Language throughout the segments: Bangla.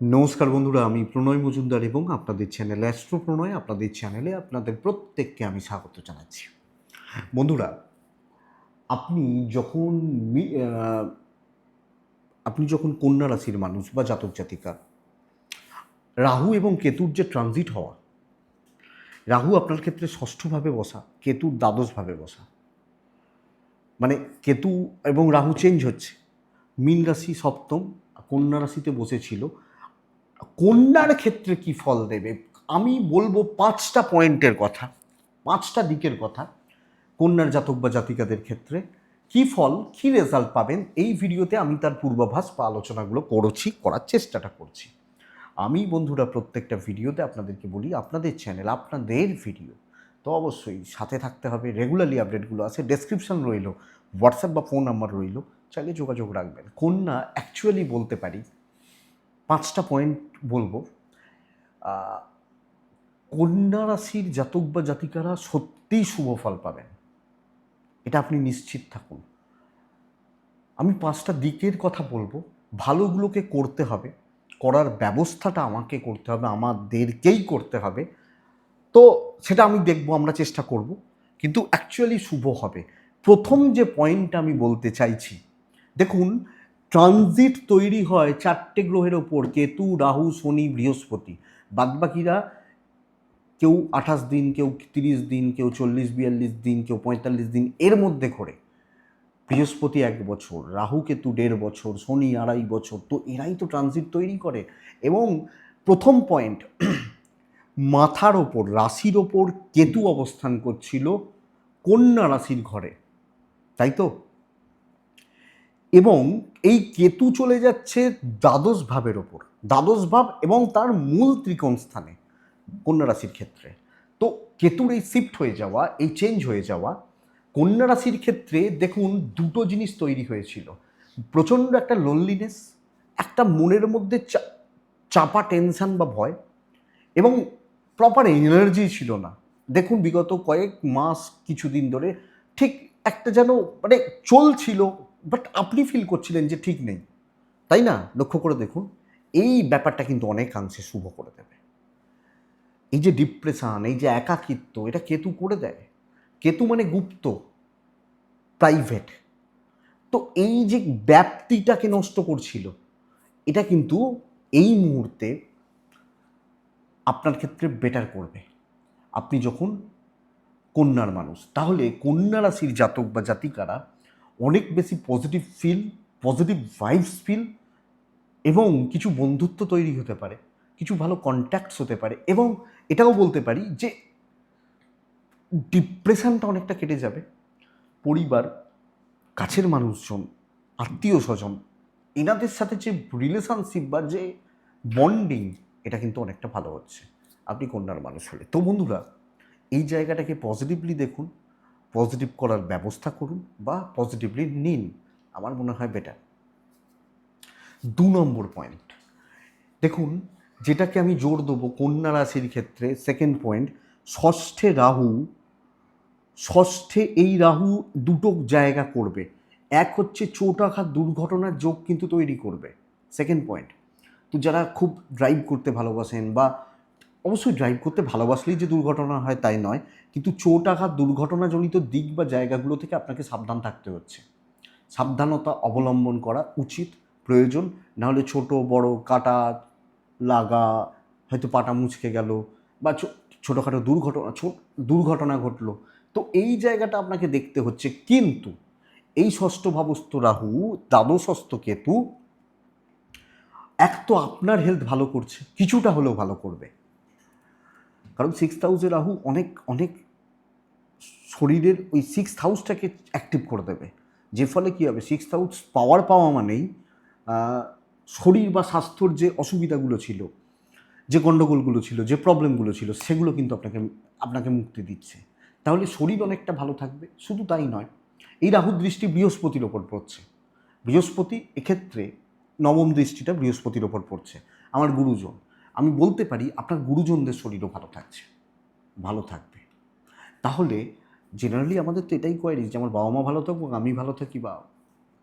নমস্কার বন্ধুরা, আমি প্রণয় মজুমদার এবং আপনাদের চ্যানেল অ্যাস্ট্রো প্রণয়, আপনাদের চ্যানেলে আপনাদের প্রত্যেককে আমি স্বাগত জানাচ্ছি। বন্ধুরা, আপনি যখন আপনি যখন কন্যা রাশির মানুষ বা জাতক জাতিকা, রাহু এবং কেতুর যে ট্রানজিট হওয়া, রাহু আপনার ক্ষেত্রে ষষ্ঠভাবে বসা কেতুর দ্বাদশভাবে বসা। মানে কেতু এবং রাহু চেঞ্জ হচ্ছে। মীন রাশি সপ্তম, কন্যা রাশিতে বসেছিল কন্যার ক্ষেত্রে কি ফল দেবে? আমি বলব পাঁচটা পয়েন্টের কথা, পাঁচটা দিকের কথা কন্যার জাতক বা জাতিকাদের ক্ষেত্রে। কি ফল, কি রেজাল্ট পাবেন? এই ভিডিওতে আমি তার পূর্বাভাস বা আলোচনাগুলো করছি, করার চেষ্টাটা করছি। আমি বন্ধুরা, প্রত্যেকটা ভিডিওতে আপনাদেরকে বলি, আপনাদের চ্যানেল আপনাদের ভিডিও তো অবশ্যই সাথে থাকতে হবে রেগুলারলি আপডেটগুলো আছে ডেসক্রিপশন রইল হোয়াটসঅ্যাপ বা ফোন নাম্বার রইল, চাইলে যোগাযোগ রাখবেন। কন্যা অ্যাকচুয়ালি বলতে পারি পাঁচটা পয়েন্ট বলব। কন্যা রাশির জাতক বা জাতিকারা সত্যিই শুভ ফল পাবেন। এটা আপনি নিশ্চিত থাকুন। আমি পাঁচটা দিকের কথা বলব। ভালোগুলোকে করতে হবে। করার ব্যবস্থাটা আমাকে করতে হবে, আমাদেরকেই করতে হবে। তো সেটা আমি দেখব, আমরা চেষ্টা করব। কিন্তু অ্যাকচুয়ালি শুভ হবে। প্রথম যে পয়েন্টটা আমি বলতে চাইছি, দেখুন ট্রানজিট তৈরি হয় চারটে গ্রহের ওপর, কেতু, রাহু, শনি, বৃহস্পতি। বাদবাকিরা কেউ আঠাশ দিন, কেউ তিরিশ দিন, কেউ চল্লিশ, বিয়াল্লিশ দিন, কেউ পঁয়তাল্লিশ দিন, এর মধ্যে করে। বৃহস্পতি এক বছর, রাহু, কেতু দেড় বছর, শনি আড়াই বছর, তো এরাই তো ট্রানজিট তৈরি করে। এবং প্রথম পয়েন্ট, মাথার ওপর, রাশির ওপর কেতু অবস্থান করছিল কন্যা রাশির ঘরে। তাই তো? এবং এই কেতু চলে যাচ্ছে দ্বাদশ ভাবের ওপর। দ্বাদশ ভাব এবং তার মূল ত্রিকোণ স্থানে, কন্যা রাশির ক্ষেত্রে। তো কেতুর এই শিফট হয়ে যাওয়া, এই চেঞ্জ হয়ে যাওয়া, কন্যা রাশির ক্ষেত্রে দেখুন দুটো জিনিস তৈরি হয়েছিল। প্রচণ্ড একটা লোনলিনেস একটা মনের মধ্যে চাপা টেনশন বা ভয় এবং প্রপার এনার্জি ছিল না। দেখুন বিগত কয়েক মাস, কিছুদিন ধরে ঠিক একটা যেন মানে চলছিল বাট আপনি ফিল করছিলেন যে ঠিক নেই। তাই না? লক্ষ্য করে দেখুন, এই ব্যাপারটা কিন্তু অনেকাংশে শুভ করে দেবে। এই যে ডিপ্রেশান এই যে একাকিত্ব, এটা কেতু করে দেয়। কেতু মানে গুপ্ত প্রাইভেট তো এই যে ব্যাপ্তিটাকে নষ্ট করছিল, এটা কিন্তু এই মুহূর্তে আপনার ক্ষেত্রে বেটার করবে। আপনি যখন কন্যার মানুষ, তাহলে কন্যা রাশির জাতক বা জাতিকারা অনেক বেশি positive feel positive vibes feel এবং কিছু বন্ধুত্ব তৈরি হতে পারে, কিছু ভালো কন্ট্যাক্টস হতে পারে এবং এটাও বলতে পারি যে ডিপ্রেশনটা অনেকটা কেটে যাবে। পরিবার, কাছের মানুষজন, আত্মীয় স্বজন, এনাদের সাথে যে রিলেশনশিপ বা যে বন্ডিং এটা কিন্তু অনেকটা ভালো হচ্ছে। আপনি কন্যার মানুষ হলে। তো বন্ধুরা, এই জায়গাটাকে পজিটিভলি দেখুন। পজিটিভ করার ব্যবস্থা করুন বা পজিটিভলি নিন। আমার মনে হয় বেটার দু নম্বর পয়েন্ট দেখুন, যেটাকে আমি জোর দেবো কন্যা রাশির ক্ষেত্রে সেকেন্ড পয়েন্ট ষষ্ঠে রাহু, ষষ্ঠে এই রাহু দুটো জায়গা করবে। এক হচ্ছে চোট আঘাত দুর্ঘটনার যোগ কিন্তু তৈরি করবে। সেকেন্ড পয়েন্ট তো যারা খুব ড্রাইভ করতে ভালোবাসেন বা অবশ্যই ড্রাইভ করতে ভালোবাসলেই যে দুর্ঘটনা হয় তাই নয়, কিন্তু চোট আঘাত, দুর্ঘটনাজনিত দিক বা জায়গাগুলো থেকে আপনাকে সাবধান থাকতে হচ্ছে। সাবধানতা অবলম্বন করা উচিত, প্রয়োজন। নাহলে ছোট, বড়, কাটা, লাগা, হয়তো পাটা মুচকে গেল বা ছোটোখাটো দুর্ঘটনা ছোট দুর্ঘটনা ঘটলো। তো এই জায়গাটা আপনাকে দেখতে হচ্ছে। কিন্তু এই ষষ্ঠ ভাবস্থ রাহু দ্বাদশস্থ কেতু, এক তো আপনার হেলথ ভালো করছে, কিছুটা হলেও ভালো করবে। কারণ সিক্স হাউসে রাহু অনেক অনেক শরীরের ওই সিক্স হাউসটাকে অ্যাক্টিভ করে দেবে। যে ফলে কী হবে? সিক্স হাউস পাওয়ার পাওয়া মানেই শরীর বা স্বাস্থ্যর যে অসুবিধাগুলো ছিল, যে গণ্ডগোলগুলো ছিল, যে প্রবলেমগুলো ছিল, সেগুলো কিন্তু আপনাকে আপনাকে মুক্তি দিচ্ছে। তাহলে শরীর অনেকটা ভালো থাকবে, শুধু তাই নয়, এই রাহুর দৃষ্টি বৃহস্পতির ওপর পড়ছে। বৃহস্পতি এক্ষেত্রে নবম দৃষ্টিটা বৃহস্পতির ওপর পড়ছে। আমার গুরুজন আমি বলতে পারি আপনার গুরুজনদের শরীরও ভালো থাকছে, ভালো থাকবে। তাহলে জেনারেলি আমাদের তো এটাই কোয়ারি যে আমার বাবা মা ভালো থাকুক, আমি ভালো থাকি বা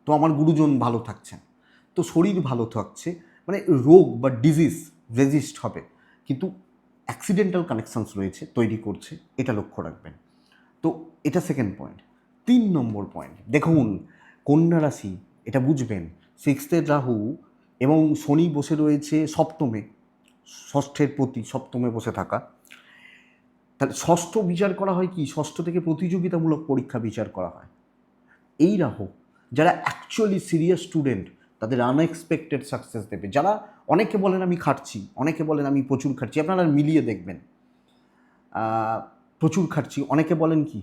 তো আমার গুরুজন ভালো থাকছেন। তো শরীর ভালো থাকছে মানে রোগ বা ডিজিজ রেজিস্ট হবে, কিন্তু অ্যাক্সিডেন্টাল কানেকশানস রয়েছে, তৈরি করছে, এটা লক্ষ্য রাখবেন। তো এটা সেকেন্ড পয়েন্ট তিন নম্বর পয়েন্ট দেখুন, কন্যা রাশি, এটা বুঝবেন সিক্সথের রাহু এবং শনি বসে রয়েছে সপ্তমে। ষষ্ঠের প্রতি, সপ্তমে বসে থাকা। তাহলে ষষ্ঠ বিচার করা হয় কি? ষষ্ঠ থেকে প্রতিযোগিতামূলক পরীক্ষা বিচার করা হয়। এই রাহু, যারা অ্যাকচুয়ালি সিরিয়াস স্টুডেন্ট তাদের আনএক্সপেক্টেড সাকসেস দেবে। যারা, অনেকে বলেন আমি খাটছি, অনেকে বলেন আমি প্রচুর খাটছি, আপনারা মিলিয়ে দেখবেন। প্রচুর খাটছি। অনেকে বলেন কি,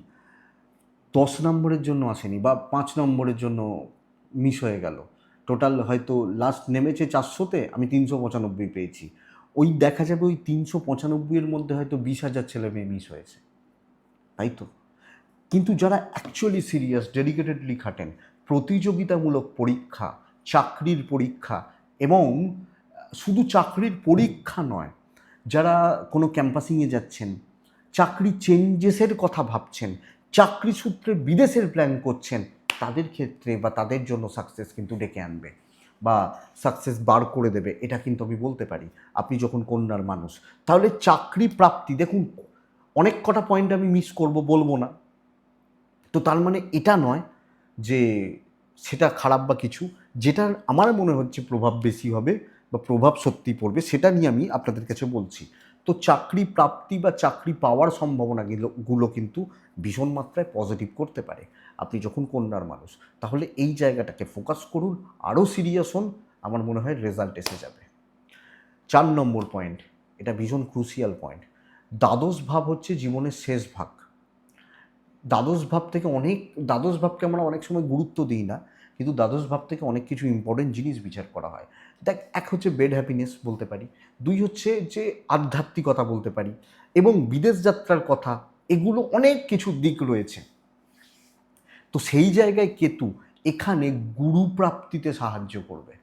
দশ নম্বরের জন্য আসেনি বা পাঁচ নম্বরের জন্য মিস হয়ে গেল। টোটাল হয়তো লাস্ট নেমেছে চারশোতে, আমি তিনশো পঁচানব্বই পেয়েছি। ওই দেখা যাবে ওই তিনশো পঁচানব্বইয়ের মধ্যে হয়তো বিশ হাজার ছেলে মেয়ে মিস হয়েছে। তাই তো? কিন্তু যারা অ্যাকচুয়ালি সিরিয়াস ডেডিকেটেডলি খাটেন, প্রতিযোগিতামূলক পরীক্ষা, চাকরির পরীক্ষা এবং, শুধু চাকরির পরীক্ষা নয়, যারা কোনো ক্যাম্পাসিংয়ে যাচ্ছেন, চাকরি চেঞ্জেসের কথা ভাবছেন, চাকরি সূত্রে বিদেশের প্ল্যান করছেন, তাদের ক্ষেত্রে বা তাদের জন্য সাকসেস কিন্তু ডেকে আনবে। বা সাকসেস বার করে দেবে, এটা কিন্তু আমি বলতে পারি। আপনি যখন কন্যার মানুষ, তাহলে চাকরি প্রাপ্তি, দেখুন, অনেক কটা পয়েন্ট আমি মিস করব, বলব না। তো তার মানে এটা নয় যে সেটা খারাপ বা কিছু যেটার আমার মনে হচ্ছে প্রভাব বেশি হবে বা প্রভাব সত্যি পড়বে, সেটা নিয়ে আমি আপনাদের কাছে বলছি। তো চাকরি প্রাপ্তি বা চাকরি পাওয়ার সম্ভাবনা গুলো কিন্তু ভীষণ মাত্রায় পজিটিভ করতে পারে। আপনি যখন কন্যার মানুষ, তাহলে এই জায়গাটাকে ফোকাস করুন, আরও সিরিয়াস হন, আমার মনে হয় রেজাল্ট এসে যাবে। চার নম্বর পয়েন্ট এটা ভীষণ ক্রুশিয়াল পয়েন্ট দ্বাদশ ভাব হচ্ছে জীবনের শেষ ভাগ। দ্বাদশ ভাব থেকে অনেক, দ্বাদশ ভাবকে আমরা অনেক সময় গুরুত্ব দিই না, কিন্তু দ্বাদশ ভাব থেকে অনেক কিছু ইম্পর্টেন্ট জিনিস বিচার করা হয়। দেখ, এক হচ্ছে বেড হ্যাপিনেস বলতে পারি, দুই হচ্ছে যে আধ্যাত্মিকতা বলতে পারি এবং বিদেশ যাত্রার কথা, এগুলো অনেক কিছু দিক রয়েছে। তো সেই জায়গায় কেতু এখানে গুরু প্রাপ্তিতে সাহায্য করবে।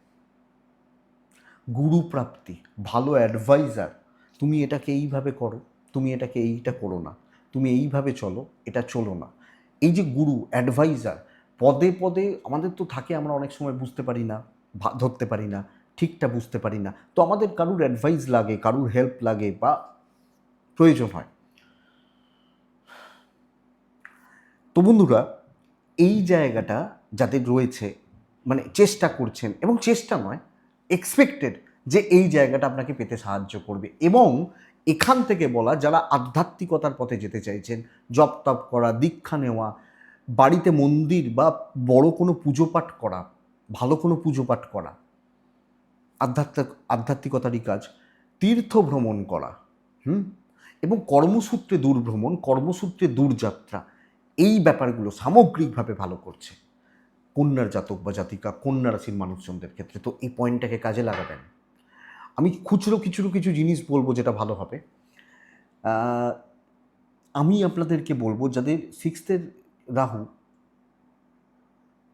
গুরু প্রাপ্তি, ভালো অ্যাডভাইজার তুমি এটাকে এইভাবে করো, তুমি এটাকে এইটা করো না, তুমি এইভাবে চলো, এটা চলো না। এই যে গুরু অ্যাডভাইজার পদে পদে আমাদের তো থাকে, আমরা অনেক সময় বুঝতে পারি না ধরতে পারি না ঠিকটা বুঝতে পারি না। তো আমাদের কারুর অ্যাডভাইস লাগে, কারুর হেল্প লাগে বা প্রয়োজন হয়। তো বন্ধুরা, এই জায়গাটা যাদের রয়েছে মানে চেষ্টা করছেন এবং চেষ্টা নয় এক্সপেক্টেড যে এই জায়গাটা আপনাকে পেতে সাহায্য করবে এবং এখান থেকে বলা, যারা আধ্যাত্মিকতার পথে যেতে চাইছেন, জপ তপ করা, দীক্ষা নেওয়া, বাড়িতে মন্দির বা বড় কোনো পুজো পাঠ করা, ভালো কোনো পুজো পাঠ করা আধ্যাত্মিক, আধ্যাত্মিকতারই কাজ। তীর্থ ভ্রমণ করা, হুম? এবং কর্মসূত্রে দূর ভ্রমণ কর্মসূত্রে দূরযাত্রা, এই ব্যাপারগুলো সামগ্রিকভাবে ভালো করছে। কন্যার জাতক বা জাতিকা, কন্যা রাশির মানুষজনদের ক্ষেত্রে তো এই পয়েন্টটাকে কাজে লাগাবেন। আমি খুচরো কিছু কিছু জিনিস বলব যেটা ভালো হবে। আমি আপনাদেরকে বলব, যাদের সিক্সথের রাহু,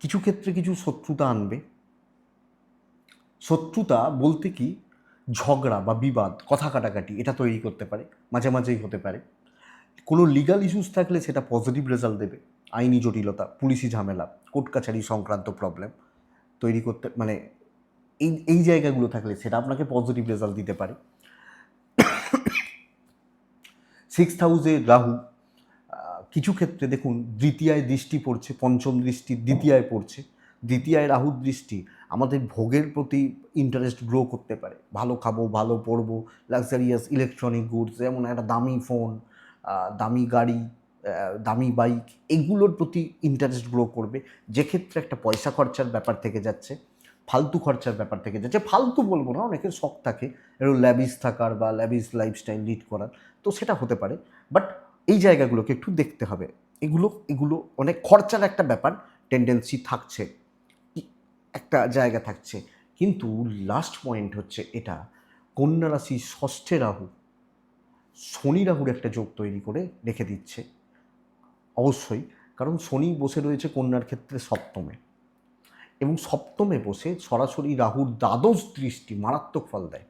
কিছু ক্ষেত্রে কিছু শত্রুতা আনবে শত্রুতা বলতে কি? ঝগড়া বা বিবাদ, কথা কাটাকাটি, এটা তৈরি করতে পারে, মাঝে মাঝেই হতে পারে। কোনো লিগাল ইস্যুস থাকলে সেটা পজিটিভ রেজাল্ট দেবে। আইনি জটিলতা, পুলিশি ঝামেলা, কোর্ট কাছারি সংক্রান্ত প্রবলেম তৈরি করতে মানে এই এই জায়গাগুলো থাকলে সেটা আপনাকে পজিটিভ রেজাল্ট দিতে পারে। সিক্স হাউসে রাহু কিছু ক্ষেত্রে দেখুন, দ্বিতীয়ায় দৃষ্টি পড়ছে, পঞ্চম দৃষ্টি দ্বিতীয়ায় পড়ছে। দ্বিতীয়ায় রাহুর দৃষ্টি আমাদের ভোগের প্রতি ইন্টারেস্ট গ্রো করতে পারে। ভালো খাব, ভালো পরবো লাক্সারিয়াস ইলেকট্রনিক গুডস যেমন একটা দামি ফোন দামি গাড়ি দামি বাইক এগুলোর প্রতি ইন্টারেস্ট গ্রো করবে। যে ক্ষেত্রে একটা পয়সা খরচার ব্যাপার থেকে যাচ্ছে, ফালতু খরচার ব্যাপার থেকে যাচ্ছে ফালতু বলব না, অনেকের শখ থাকে একটু ল্যাবিস থাকার বা ল্যাবিস লাইফস্টাইল লিড করার, তো সেটা হতে পারে। বাট এই জায়গাগুলোকে একটু দেখতে হবে। এগুলো এগুলো অনেক খরচার একটা ব্যাপার টেন্ডেন্সি থাকছে। একটা জায়গা থাকছে। কিন্তু লাস্ট পয়েন্ট হচ্ছে এটা, কন্যা রাশি ষষ্ঠে রাহু, শনি রাহুর একটা যোগ তৈরি করে রেখে দিচ্ছে। অবশ্যই, কারণ শনি বসে রয়েছে কন্যার ক্ষেত্রে সপ্তমে। এবং সপ্তমে বসে সরাসরি রাহুর দ্বাদশ দৃষ্টি মারাত্মক ফল দেয়।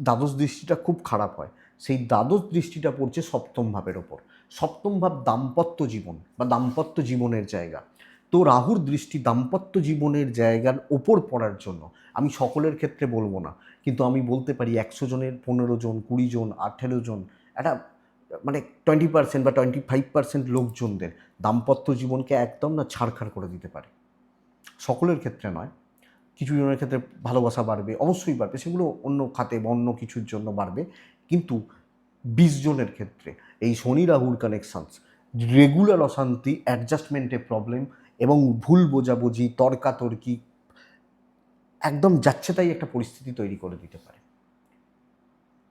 দ্বাদশ দৃষ্টিটা খুব খারাপ হয়। সেই দ্বাদশ দৃষ্টিটা পড়ছে সপ্তম ভাবের ওপর। সপ্তম ভাব দাম্পত্য জীবন বা দাম্পত্য জীবনের জায়গা। তো রাহুর দৃষ্টি দাম্পত্য জীবনের জায়গার ওপর পড়ার জন্য, আমি সকলের ক্ষেত্রে বলব না, কিন্তু আমি বলতে পারি একশো জনের, পনেরো জন, কুড়ি জন, আঠেরো জন, একটা মানে টোয়েন্টি পার্সেন্ট বা টোয়েন্টি ফাইভ পার্সেন্ট লোকজনদের দাম্পত্য জীবনকে একদম না ছাড়খাড় করে দিতে পারে। সকলের ক্ষেত্রে নয়, কিছু জনের ক্ষেত্রে ভালোবাসা বাড়বে, অবশ্যই বাড়বে, সেগুলো অন্য খাতে বা অন্য কিছুর জন্য বাড়বে, কিন্তু বিশ জনের ক্ষেত্রে এই শনি রাহুর কানেকশানস রেগুলার অশান্তি অ্যাডজাস্টমেন্টে প্রবলেম এবং ভুল বোঝাবুঝি, তর্কাতর্কি একদম যাচ্ছে তাই একটা পরিস্থিতি তৈরি করে দিতে পারে।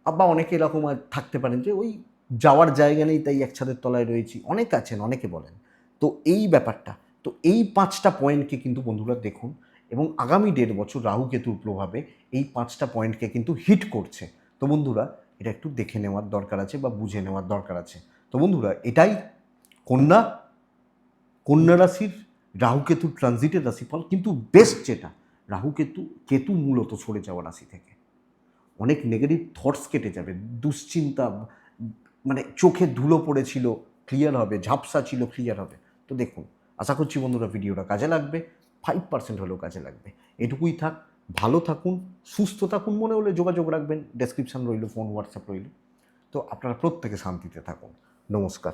বা অনেকে এরকম থাকতে পারেন যে ওই যাওয়ার জায়গা নেই তাই এক ছাদের তলায় রয়েছি। অনেক আছেন, অনেকে বলেন। তো এই ব্যাপারটা, তো এই পাঁচটা পয়েন্টকে কিন্তু বন্ধুরা দেখুন এবং আগামী দেড় বছর রাহু কেতুর প্রভাবে এই পাঁচটা পয়েন্টকে কিন্তু হিট করছে। তো বন্ধুরা, এটা একটু দেখে নেওয়ার দরকার আছে বা বুঝে নেওয়ার দরকার আছে। তো বন্ধুরা, এটাই কন্যা কন্যা রাশির রাহু কেতুর ট্রানজিটের রাশিফল কিন্তু বেস্ট যেটা। রাহু কেতু কেতু মূলত সরে যাওয়া রাশি থেকে। অনেক নেগেটিভ থটস কেটে যাবে। দুশ্চিন্তা মানে চোখে ধুলো পড়েছিল ক্লিয়ার হবে, ঝাপসা ছিল ক্লিয়ার হবে। তো দেখুন, আশা করছি বন্ধুরা ভিডিওটা কাজে লাগবে। ফাইভ পার্সেন্ট হলেও কাজে লাগবে। এটুকুই থাক, ভালো থাকুন, সুস্থ থাকুন মনে হলে যোগাযোগ রাখবেন। ডেসক্রিপশান রইল ফোন হোয়াটসঅ্যাপ রইল। তো আপনারা প্রত্যেকে শান্তিতে থাকুন। নমস্কার।